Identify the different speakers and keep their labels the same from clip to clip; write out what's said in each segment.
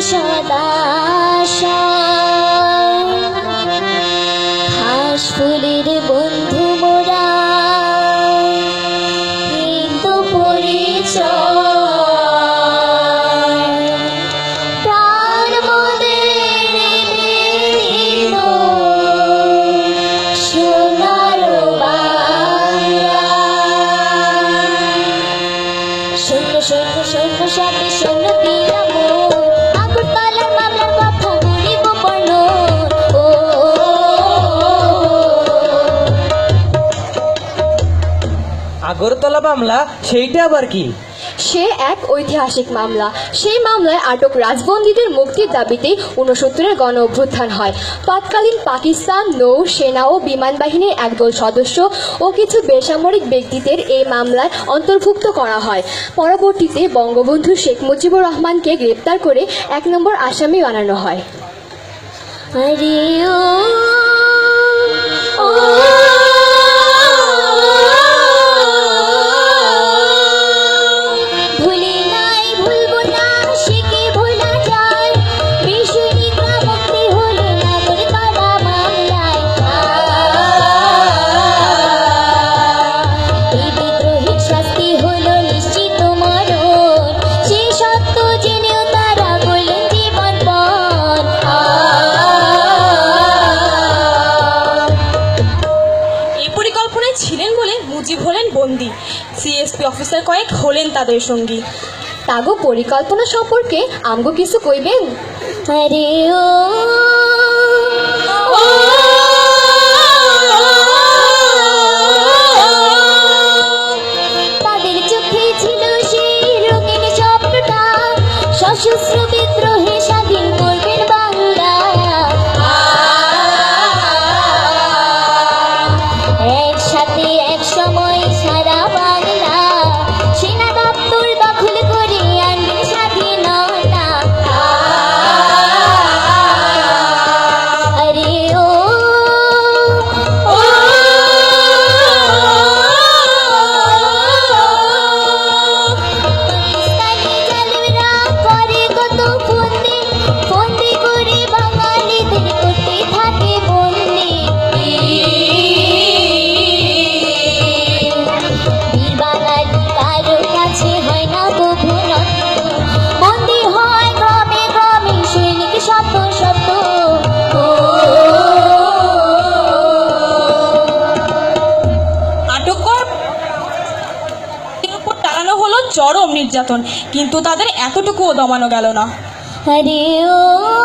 Speaker 1: সদা ঘাস ফুলের বন্ধু মোরা। কিন্তু পরিচয়। শূন্য শূন্য সাথে শূন্য দিলাম
Speaker 2: আগরতলা মামলা সেইটা আবার কি
Speaker 3: সে এক ঐতিহাসিক মামলা সেই মামলায় আটক রাজবন্দীদের মুক্তির দাবিতে উনসত্তরের গণ অভ্যুত্থান হয় তৎকালীন পাকিস্তান নৌ সেনা ও বিমান বাহিনীর একদল সদস্য ও কিছু বেসামরিক ব্যক্তিদের এই মামলায় অন্তর্ভুক্ত করা হয় পরবর্তীতে বঙ্গবন্ধু শেখ মুজিবুর রহমানকে গ্রেপ্তার করে এক নম্বর আসামি বানানো হয়
Speaker 1: আরে ও
Speaker 4: ছিলেন বলে মুজিব হলেন বন্দি। সিএসপি অফিসার কয়েক হলেন তাদের সঙ্গী।
Speaker 3: তাগো পরিকল্পনা সম্পর্কে আমগো কিছু কইবেন?
Speaker 1: আরে ও
Speaker 4: নির্যাতন কিন্তু তাদের এতটুকুও দমানো গেল না।
Speaker 1: হরিও ও।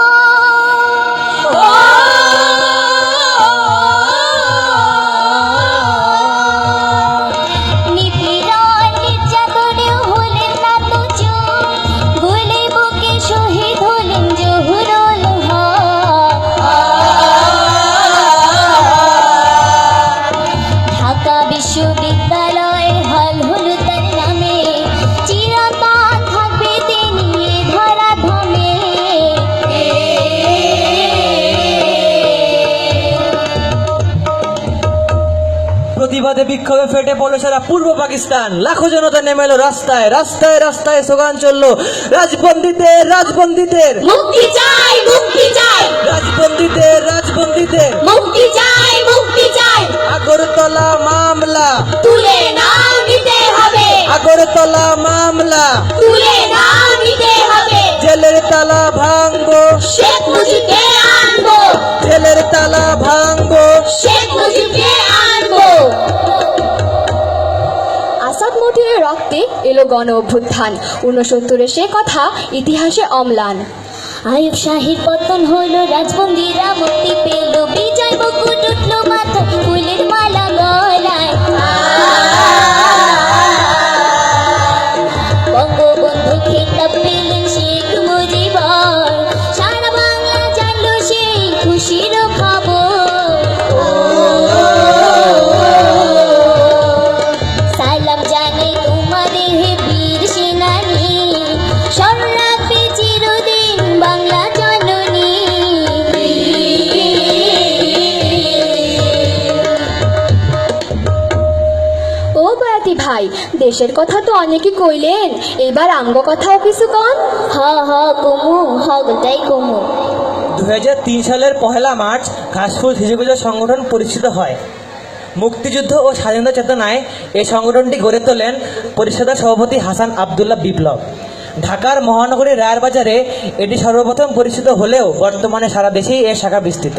Speaker 2: বিক্ষোভে ফেটে পড়ল সারা পূর্ব পাকিস্তান। লাখো জনতা নেমে এলো রাস্তায় রাস্তায় রাস্তায় স্লোগান চলল রাজবন্দীদের রাজবন্দীদের!
Speaker 1: মুক্তি চাই মুক্তি চাই।
Speaker 2: রাজবন্দীদের রাজবন্দীদের!
Speaker 1: মুক্তি চাই মুক্তি চাই।
Speaker 2: আগরতলা মামলা!
Speaker 1: তুলে নাও নিতে হবে।
Speaker 2: আগরতলা মামলা!
Speaker 3: রক্তে এলো গণ অভ্যুত্থান। উনসত্তরে সে কথা ইতিহাসে অম্লান।
Speaker 1: আয়ুব শাহীর পতন হইল, রাজবন্দিরা মুক্তি পেল, বিজয় মুকুট উঠল মাথা ফুলের মালা গলায়।
Speaker 3: দেশের কথা তো অনেকে কইলেন। এবার আমগো কথাও কিছু কন?
Speaker 2: হ হ কুমু হ গোটাই কুমু।
Speaker 1: দু হাজার তিন সালের পহেলা মার্চ ঘাসফুল শিশুপুজো সংগঠন পরিচিত হয়। মুক্তিযুদ্ধ ও স্বাধীনতা চেতনায় এই সংগঠনটি গড়ে তোলেন পরিষদের সভাপতি হাসান আবদুল্লাহ বিপ্লব। ঢাকার মহানগরী রায়ের বাজারে এটি সর্বপ্রথম পরিচিত হলেও বর্তমানে সারা দেশেই এর শাখা বিস্তৃত।